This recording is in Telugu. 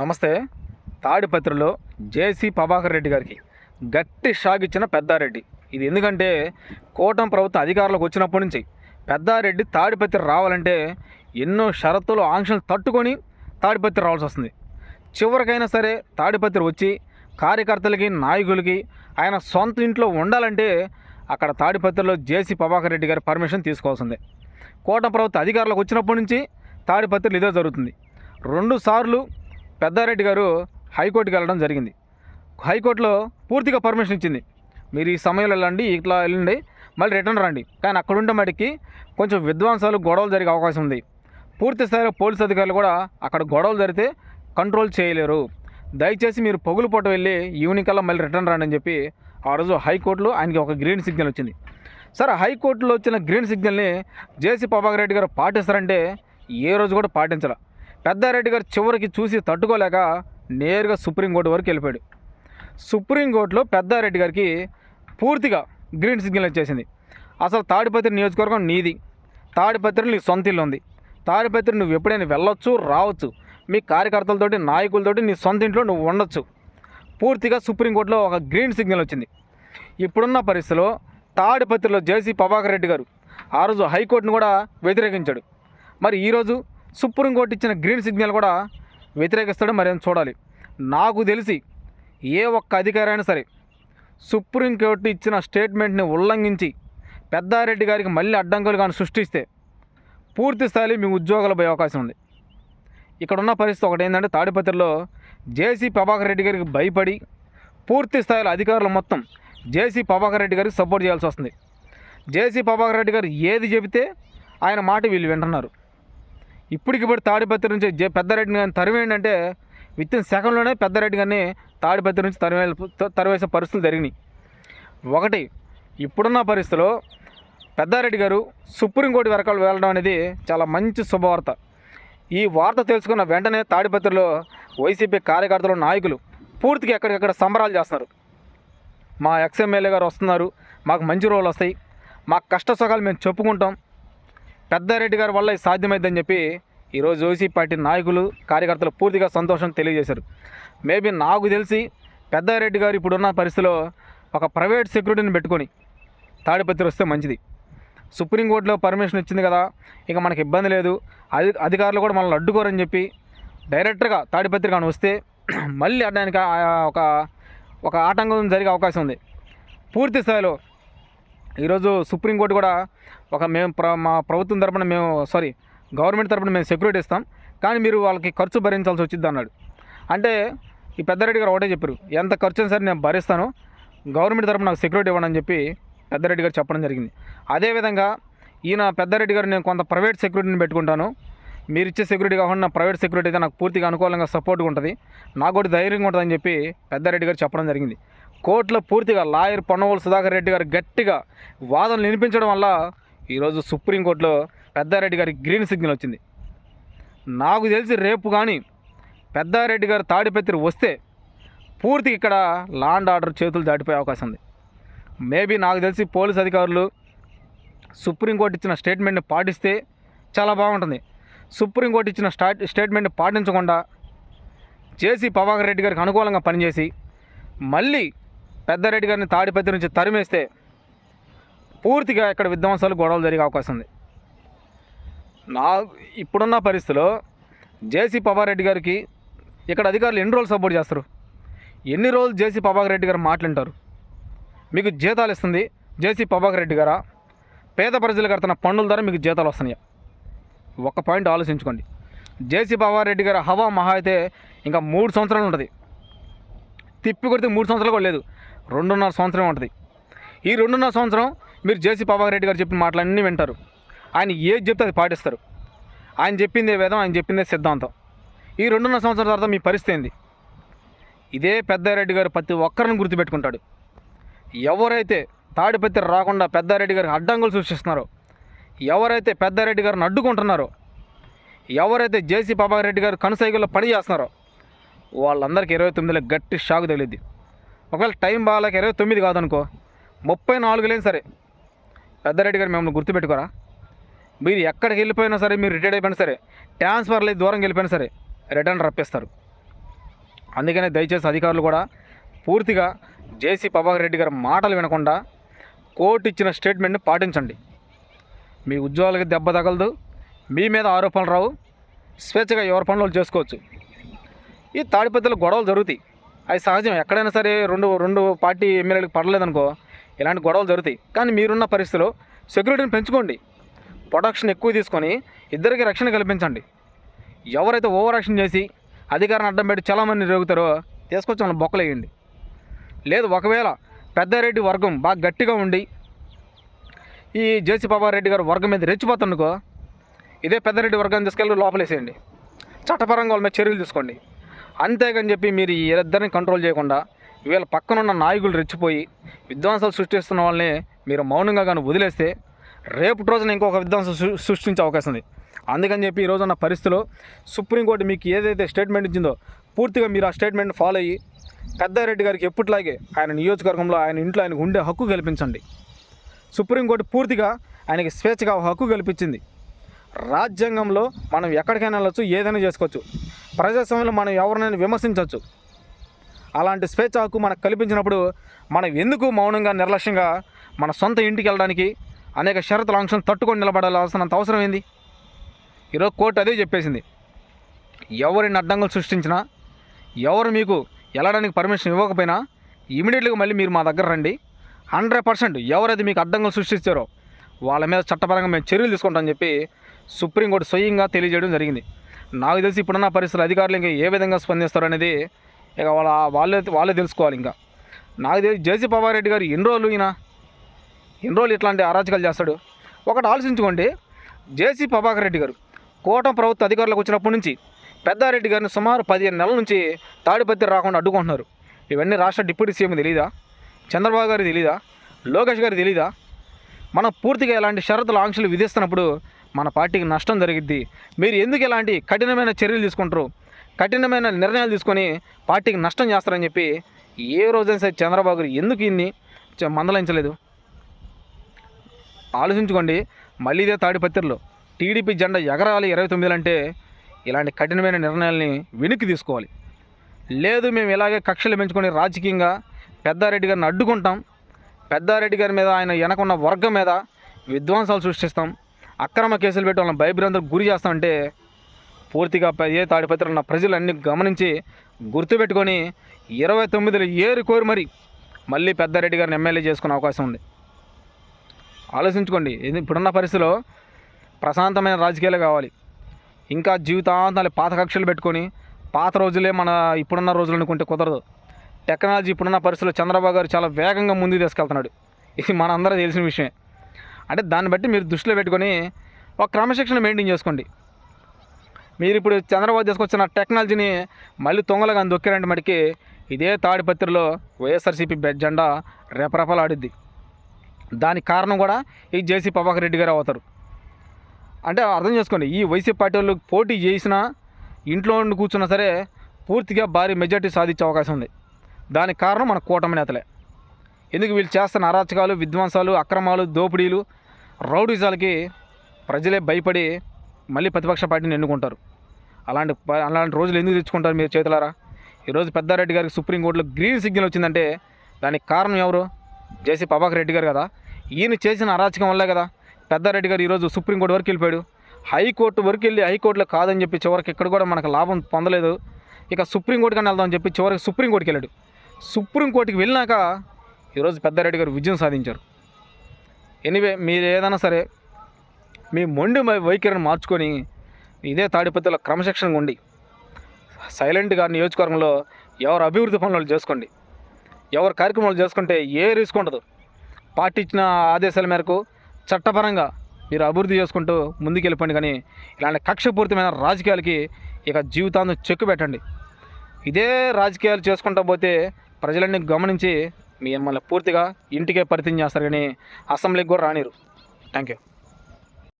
నమస్తే. తాడిపత్రిలో జేసీ ప్రభాకర్ రెడ్డి గారికి గట్టి షాక్ ఇచ్చిన పెద్దారెడ్డి. ఇది ఎందుకంటే కూటమి ప్రభుత్వం అధికారంలోకి వచ్చినప్పటి నుంచి పెద్దారెడ్డి తాడిపత్రి రావాలంటే ఎన్నో షరతులు ఆంక్షలు తట్టుకొని తాడిపత్రి రావాల్సి వస్తుంది. చివరికైనా సరే తాడిపత్రి వచ్చి కార్యకర్తలకి నాయకులకి ఆయన సొంత ఇంట్లో ఉండాలంటే అక్కడ తాడిపత్రిలో జేసీ ప్రభాకర్ రెడ్డి గారి పర్మిషన్ తీసుకోవాల్సిందే కోట ప్రభుత్వ అధికారులకు వచ్చినప్పటి నుంచి తాడిపత్రిలో ఇదే జరుగుతుంది. రెండు సార్లు పెద్దారెడ్డి గారు హైకోర్టుకి వెళ్ళడం జరిగింది. హైకోర్టులో పూర్తిగా పర్మిషన్ ఇచ్చింది. మీరు ఈ సమయంలో వెళ్ళండి ఇట్లా వెళ్ళండి మళ్ళీ రిటర్న్ రండి. కానీ అక్కడుండే మటుకి కొంచెం విధ్వంసాలు గొడవలు జరిగే అవకాశం ఉంది. పూర్తి స్థాయిలో పోలీస్ అధికారులు కూడా అక్కడ గొడవలు జరిగితే కంట్రోల్ చేయలేరు. దయచేసి మీరు పొగులు పూట వెళ్ళి ఈవినింగ్ కల్లా మళ్ళీ రిటర్న్ రండి అని చెప్పి ఆ రోజు హైకోర్టులో ఆయనకి ఒక గ్రీన్ సిగ్నల్ వచ్చింది. సరే హైకోర్టులో వచ్చిన గ్రీన్ సిగ్నల్ని జేసీ ప్రభాకర్ రెడ్డి గారు పాటిస్తారంటే ఏ రోజు కూడా పాటించాల. పెద్దారెడ్డి గారు చివరికి చూసి తట్టుకోలేక నేరుగా సుప్రీంకోర్టు వరకు వెళ్ళిపోయాడు. సుప్రీంకోర్టులో పెద్దారెడ్డి గారికి పూర్తిగా గ్రీన్ సిగ్నల్ వచ్చేసింది. అసలు తాడిపత్రి నియోజకవర్గం నీది. తాడిపత్రి నీ సొంత ఇల్లు ఉంది. తాడిపత్రి నువ్వు ఎప్పుడైనా వెళ్ళొచ్చు రావచ్చు. మీ కార్యకర్తలతోటి నాయకులతోటి నీ సొంత ఇంట్లో నువ్వు ఉండొచ్చు. పూర్తిగా సుప్రీంకోర్టులో ఒక గ్రీన్ సిగ్నల్ వచ్చింది. ఇప్పుడున్న పరిస్థితిలో తాడిపత్రిలో జేసీ ప్రభాకర్ రెడ్డి గారు ఆ రోజు హైకోర్టును కూడా వ్యతిరేకించాడు. మరి ఈరోజు సుప్రీంకోర్టు ఇచ్చిన గ్రీన్ సిగ్నల్ కూడా వ్యతిరేకిస్తాడో మరేం చూడాలి. నాకు తెలిసి ఏ ఒక్క అధికారైనా సరే సుప్రీంకోర్టు ఇచ్చిన స్టేట్మెంట్ని ఉల్లంఘించి పెద్దారెడ్డి గారికి మళ్ళీ అడ్డంకులు కానీ సృష్టిస్తే పూర్తి స్థాయిలో మీ ఉద్యోగాలు పోయే అవకాశం ఉంది. ఇక్కడ ఉన్న పరిస్థితి ఒకటి ఏంటంటే తాడిపత్రిలో జేసీ ప్రభాకర్ రెడ్డి గారికి భయపడి పూర్తి స్థాయిలో అధికారులు మొత్తం జేసీ ప్రభాకర్ రెడ్డి గారికి సపోర్ట్ చేయాల్సి వస్తుంది. జేసీ ప్రభాకర్ రెడ్డి గారు ఏది చెబితే ఆయన మాట వీళ్ళు వింటున్నారు. ఇప్పటికిప్పుడు తాడిపత్రి నుంచి జే పెద్దారెడ్డి గారిని తరివేయండి అంటే విత్ ఇన్ సెకండ్లోనే పెద్దారెడ్డి గారిని తాడిపత్రి నుంచి తరివే తరివేసే పరిస్థితులు జరిగినాయి. ఒకటి ఇప్పుడున్న పరిస్థితిలో పెద్దారెడ్డి గారు సుప్రీంకోర్టు వరకు వెళ్ళడం అనేది చాలా మంచి శుభవార్త. ఈ వార్త తెలుసుకున్న వెంటనే తాడిపత్రిలో వైసీపీ కార్యకర్తలు నాయకులు పూర్తిగా ఎక్కడికక్కడ సంబరాలు చేస్తున్నారు. మా ఎక్స్ఎమ్మెల్యే గారు వస్తున్నారు మాకు మంచి రోజులు వస్తాయి మా కష్ట సుఖాలు మేము చెప్పుకుంటాం పెద్దారెడ్డి గారి వల్ల ఇది సాధ్యమైందని చెప్పి ఈరోజు వైసీపీ పార్టీ నాయకులు కార్యకర్తలు పూర్తిగా సంతోషం తెలియజేశారు. మేబీ నాకు తెలిసి పెద్దారెడ్డి గారు ఇప్పుడున్న పరిస్థితిలో ఒక ప్రైవేట్ సెక్యూరిటీని పెట్టుకొని తాడిపత్రి వస్తే మంచిది. సుప్రీంకోర్టులో పర్మిషన్ ఇచ్చింది కదా ఇక మనకి ఇబ్బంది లేదు. అధి అధికారులు కూడా మనల్ని అడ్డుకోరని చెప్పి డైరెక్టర్గా తాడిపత్రి కానీ వస్తే మళ్ళీ అడ్డానికి ఒక ఒక ఆటంకం జరిగే అవకాశం ఉంది. పూర్తి స్థాయిలో ఈరోజు సుప్రీంకోర్టు కూడా ఒక మేము ప్ర మా ప్రభుత్వం తరపున మేము సారీ గవర్నమెంట్ తరపున మేము సెక్యూరిటీ ఇస్తాం. కానీ మీరు వాళ్ళకి ఖర్చు భరించాల్సి వచ్చింది అన్నాడు. అంటే ఈ పెద్దారెడ్డి గారు ఒకటే చెప్పారు ఎంత ఖర్చు అయినా సరే నేను భరిస్తాను గవర్నమెంట్ తరపున నాకు సెక్యూరిటీ ఇవ్వనని చెప్పి పెద్దారెడ్డి గారు చెప్పడం జరిగింది. అదేవిధంగా ఈయన పెద్దారెడ్డి గారు నేను కొంత ప్రైవేట్ సెక్యూరిటీని పెట్టుకుంటాను మీరు ఇచ్చే సెక్యూరిటీ కాకుండా నా ప్రైవేట్ సెక్యూరిటీ అయితే నాకు పూర్తిగా అనుకూలంగా సపోర్ట్గా ఉంటుంది నాకు కూడా ధైర్యంగా ఉంటుందని చెప్పి పెద్దారెడ్డి గారు చెప్పడం జరిగింది. కోర్టులో పూర్తిగా లాయర్ పొన్నవోలు సుధాకర్ రెడ్డి గారు గట్టిగా వాదనలు వినిపించడం వల్ల ఈరోజు సుప్రీంకోర్టులో పెద్దారెడ్డి గారికి గ్రీన్ సిగ్నల్ వచ్చింది. నాకు తెలిసి రేపు కానీ పెద్దారెడ్డి గారు తాడిపత్రి వస్తే పూర్తిగా ఇక్కడ లాండ్ ఆర్డర్ చేతులు దాటిపోయే అవకాశం ఉంది. మేబీ నాకు తెలిసి పోలీస్ అధికారులు సుప్రీంకోర్టు ఇచ్చిన స్టేట్మెంట్ని పాటిస్తే చాలా బాగుంటుంది. సుప్రీంకోర్టు ఇచ్చిన స్టా స్టేట్మెంట్ని పాటించకుండా జేసీ పవాకర్ రెడ్డి గారికి అనుకూలంగా పనిచేసి మళ్ళీ పెద్దారెడ్డి గారిని తాడిపత్రి నుంచి తరిమేస్తే పూర్తిగా ఇక్కడ విధ్వంసాలు గొడవలు జరిగే అవకాశం ఉంది. నా ఇప్పుడున్న పరిస్థితిలో జేసీ పవార్ రెడ్డి గారికి ఇక్కడ అధికారులు ఎన్ని రోజులు సపోర్ట్ చేస్తారు? ఎన్ని రోజులు జేసీ ప్రభాకర్ రెడ్డి గారు మాట్లాంటారు మీకు జీతాలు ఇస్తుంది జేసీ ప్రభాకర్ రెడ్డి గారా? పేద ప్రజలు కడుతున్న పన్నుల ద్వారా మీకు జీతాలు వస్తున్నాయా? ఒక పాయింట్ ఆలోచించుకోండి. జేసీ పవార్ రెడ్డి గారు హవా మహా అయితే ఇంకా మూడు సంవత్సరాలు ఉంటుంది. తిప్పి కొడితే మూడు సంవత్సరాలు కూడా లేదు. రెండున్నర సంవత్సరం ఉంటుంది. ఈ రెండున్నర సంవత్సరం మీరు జేసీ పవన్ రెడ్డి గారు చెప్పిన మాటలన్నీ వింటారు. ఆయన ఏది చెప్తే అది పాటిస్తారు. ఆయన చెప్పిందే వేదం ఆయన చెప్పిందే సిద్ధాంతం. ఈ రెండున్నర సంవత్సరాల తర్వాత మీ పరిస్థితి ఏంది? ఇదే పెద్దారెడ్డి గారు ప్రతి ఒక్కరిని గుర్తుపెట్టుకుంటాడు. ఎవరైతే తాడిపత్రి రాకుండా పెద్దారెడ్డి గారికి అడ్డంకులు సృష్టిస్తున్నారో ఎవరైతే పెద్దారెడ్డి గారిని అడ్డుకుంటున్నారో ఎవరైతే జేసీ పాపారెడ్డి రెడ్డి గారు కనుసైగుల్లో పని చేస్తున్నారో వాళ్ళందరికీ ఇరవై తొమ్మిదిలో గట్టి షాక్ తగిలిద్ది. ఒకవేళ టైం బాగాలేక ఇరవై తొమ్మిది కాదనుకో ముప్పై నాలుగు లేని సరే పెద్దారెడ్డి గారు మిమ్మల్ని గుర్తుపెట్టుకోరా? మీరు ఎక్కడికి వెళ్ళిపోయినా సరే మీరు రిటైర్డ్ అయిపోయినా సరే ట్రాన్స్ఫర్లు దూరం వెళ్ళిపోయినా సరే రిటర్న్ రప్పిస్తారు. అందుకనే దయచేసి అధికారులు కూడా పూర్తిగా జేసీ ప్రభాకర్ రెడ్డి గారి మాటలు వినకుండా కోర్టు ఇచ్చిన స్టేట్మెంట్ని పాటించండి. మీ ఉద్యోగాలకి దెబ్బ తగలదు మీ మీద ఆరోపణలు రావు స్వేచ్ఛగా ఎవరి పనులు చేసుకోవచ్చు. ఈ తాడిపత్రిలో గొడవలు జరుగుతాయి. అది సహజం ఎక్కడైనా సరే రెండు రెండు పార్టీ ఎమ్మెల్యేలకు పడలేదనుకో ఇలాంటి గొడవలు జరుగుతాయి. కానీ మీరున్న పరిస్థితిలో సెక్యూరిటీని పెంచుకోండి. ప్రొటెక్షన్ ఎక్కువ తీసుకొని ఇద్దరికి రక్షణ కల్పించండి. ఎవరైతే ఓవర్ యాక్షన్ చేసి అధికారాన్ని అడ్డం పెట్టి చాలామంది రేగుతారో తీసుకొచ్చి మనం బొక్కలేయండి లేదు ఒకవేళ పెద్దారెడ్డి వర్గం బాగా గట్టిగా ఉండి ఈ జేసీ రెడ్డి గారు వర్గం మీద రెచ్చిపోతుండుకో ఇదే పెద్దారెడ్డి వర్గాన్ని తీసుకెళ్ళి లోపలేసేయండి. చట్టపరంగా వాళ్ళ మీద చర్యలు తీసుకోండి. అంతేగాని చెప్పి మీరు ఇద్దరిని కంట్రోల్ చేయకుండా వీళ్ళ పక్కనున్న నాయకులు రెచ్చిపోయి విధ్వంసాలు సృష్టిస్తున్న వాళ్ళని మీరు మౌనంగా కానీ వదిలేస్తే రేపు రోజున ఇంకొక విధ్వంసం సృష్టించే అవకాశం ఉంది. అందుకని చెప్పి ఈ రోజున్న పరిస్థితిలో సుప్రీంకోర్టు మీకు ఏదైతే స్టేట్మెంట్ ఇచ్చిందో పూర్తిగా మీరు ఆ స్టేట్మెంట్ ఫాలో అయ్యి పెద్దారెడ్డి గారికి ఎప్పట్లాగే ఆయన నియోజకవర్గంలో ఆయన ఇంట్లో ఆయనకు ఉండే హక్కు కల్పించండి. సుప్రీంకోర్టు పూర్తిగా ఆయనకి స్వేచ్ఛగా హక్కు కల్పించింది. రాజ్యాంగంలో మనం ఎక్కడికైనా వెళ్ళచ్చు ఏదైనా చేసుకోవచ్చు. ప్రజాస్వామ్యంలో మనం ఎవరినైనా విమర్శించవచ్చు అలాంటి స్వేచ్ఛ హక్కు మనకు కల్పించినప్పుడు మనం ఎందుకు మౌనంగా నిర్లక్ష్యంగా మన సొంత ఇంటికి వెళ్ళడానికి అనేక షరతుల ఆంక్షలను తట్టుకొని నిలబడాల్సినంత అవసరం ఏంది? ఈరోజు కోర్టు అదే చెప్పేసింది. ఎవరిని అడ్డంకులు సృష్టించినా ఎవరు మీకు వెళ్ళడానికి పర్మిషన్ ఇవ్వకపోయినా ఇమీడియట్గా మళ్ళీ మీరు మా దగ్గర రండి. హండ్రెడ్ పర్సెంట్ ఎవరైతే మీకు అడ్డంకులు సృష్టిస్తారో వాళ్ళ మీద చట్టపరంగా మేము చర్యలు తీసుకుంటామని చెప్పి సుప్రీంకోర్టు స్వయంగా తెలియజేయడం జరిగింది. నాకు తెలిసి ఇప్పుడున్న పరిస్థితులు అధికారులు ఇంకా ఏ విధంగా స్పందిస్తారు అనేది ఇక వాళ్ళ వాళ్ళే వాళ్ళే తెలుసుకోవాలి ఇంకా. నాకు తెలిసి జేసీ పవారెడ్డి గారు ఎన్ని రోజులు ఈయన? ఎన్ని రోజులు ఇట్లాంటి అరాచకాలు చేస్తాడు? ఒకటి ఆలోచించుకోండి. జేసీ ప్రభాకర్ రెడ్డి గారు కోటం ప్రభుత్వ అధికారులకు వచ్చినప్పటి నుంచి పెద్దారెడ్డి గారిని సుమారు పదిహేను నెలల నుంచి తాడిపత్రి రాకుండా అడ్డుకుంటున్నారు. ఇవన్నీ రాష్ట్ర డిప్యూటీ సీఎం తెలీదా? చంద్రబాబు గారు తెలీదా? లోకేష్ గారు తెలీదా? మనం పూర్తిగా ఇలాంటి షరతులు ఆంక్షలు విధిస్తున్నప్పుడు మన పార్టీకి నష్టం జరిగిద్ది. మీరు ఎందుకు ఇలాంటి కఠినమైన చర్యలు తీసుకుంటారు? కఠినమైన నిర్ణయాలు తీసుకొని పార్టీకి నష్టం చేస్తారని చెప్పి ఏ రోజైనా సరే చంద్రబాబు ఎందుకు ఇన్ని మందలించలేదు? ఆలోచించుకోండి. మళ్ళీ ఇదే తాడిపత్రిలో టీడీపీ జెండా ఎగరాలి ఇరవై తొమ్మిదిలు అంటే ఇలాంటి కఠినమైన నిర్ణయాల్ని వెనక్కి తీసుకోవాలి. లేదు మేము ఇలాగే కక్షలు పెంచుకొని రాజకీయంగా పెద్దారెడ్డి గారిని అడ్డుకుంటాం. పెద్దారెడ్డి గారి మీద ఆయన వెనకున్న వర్గం మీద విధ్వంసాలు సృష్టిస్తాం. అక్రమ కేసులు పెట్టి వాళ్ళని భయభ్రాంతులకు గురి చేస్తామంటే పూర్తిగా ప- ఏ తాడిపత్రిలో ఉన్న ప్రజలన్నీ గమనించి గుర్తుపెట్టుకొని ఇరవై తొమ్మిదిలో ఏరు కోరి మరి మళ్ళీ పెద్దారెడ్డి గారిని ఎమ్మెల్యే చేసుకునే అవకాశం ఉంది. ఆలోచించుకోండి. ఇది ఇప్పుడున్న పరిస్థితిలో ప్రశాంతమైన రాజకీయాలు కావాలి. ఇంకా జీవితాంతాలు పాత కక్షలు పెట్టుకొని పాత రోజులే మన ఇప్పుడున్న రోజులు అనుకుంటే కుదరదు. టెక్నాలజీ ఇప్పుడున్న పరిస్థితుల్లో చంద్రబాబు గారు చాలా వేగంగా ముందుకు తీసుకెళ్తున్నాడు. ఇది మన అందరూ తెలిసిన విషయమే. అంటే దాన్ని బట్టి మీరు దృష్టిలో పెట్టుకొని ఒక క్రమశిక్షణ మెయింటైన్ చేసుకోండి. మీరు ఇప్పుడు చంద్రబాబు తీసుకొచ్చిన టెక్నాలజీని మళ్ళీ తొంగలుగా దొక్కారంటే మటుకి ఇదే తాడిపత్రిలో వైఎస్ఆర్సీపీ జెండా రెపరెపలాడిద్ది. దానికి కారణం కూడా ఈ జేసీ ప్రభాకర్ రెడ్డి గారు అవుతారు. అంటే అర్థం చేసుకోండి ఈ వైసీపీ పార్టీ వాళ్ళు పోటీ చేసినా ఇంట్లో ఉండి కూర్చున్నా సరే పూర్తిగా భారీ మెజార్టీ సాధించే అవకాశం ఉంది. దానికి కారణం మన కూటమి నేతలే. ఎందుకు వీళ్ళు చేస్తున్న అరాచకాలు విధ్వంసాలు అక్రమాలు దోపిడీలు రౌడీజాలకి ప్రజలే భయపడి మళ్ళీ ప్రతిపక్ష పార్టీని ఎన్నుకుంటారు. అలాంటి ప- అలాంటి రోజులు ఎందుకు తెచ్చుకుంటారు మీరు చేతులారా? ఈరోజు పెద్దారెడ్డి గారికి సుప్రీంకోర్టులో గ్రీన్ సిగ్నల్ వచ్చిందంటే దానికి కారణం ఎవరు? జేసీ ప్రభాకర్ రెడ్డి గారు కదా. ఈయన చేసిన అరాచకం వల్లే కదా పెద్దారెడ్డి గారు ఈరోజు సుప్రీంకోర్టు వరకు వెళ్ళిపోయాడు. హైకోర్టు వరకు వెళ్ళి హైకోర్టులో కాదని చెప్పి చివరికి ఇక్కడ కూడా మనకు లాభం పొందలేదు. ఇక సుప్రీంకోర్టు కానీ వెళ్దామని చెప్పి చివరికి సుప్రీంకోర్టుకి వెళ్ళాడు. సుప్రీంకోర్టుకి వెళ్ళినాక ఈరోజు పెద్దారెడ్డి గారు విజయం సాధించారు. ఎనీవే మీరు ఏదైనా సరే మీ మొండి వైఖరిని మార్చుకొని ఇదే తాడిపత్రిలో క్రమశిక్షణగా ఉండి సైలెంట్గా నియోజకవర్గంలో ఎవరు అభివృద్ధి పనులు చేసుకోండి. ఎవరు కార్యక్రమాలు చేసుకుంటే ఏ రిస్క్ ఉండదు. పార్టీ ఇచ్చిన ఆదేశాల మేరకు చట్టపరంగా మీరు అభివృద్ధి చేసుకుంటూ ముందుకెళ్ళిపోండి కానీ ఇలాంటి కక్షపూరితమైన రాజకీయాలకి ఇక జీవితాన్ని చెక్కు పెట్టండి. ఇదే రాజకీయాలు చేసుకుంటూ పోతే ప్రజలన్నీ గమనించి మిమ్మల్ని పూర్తిగా ఇంటికే పరిచయం చేస్తారు కానీ అసెంబ్లీకి కూడా రానిరు. Thank you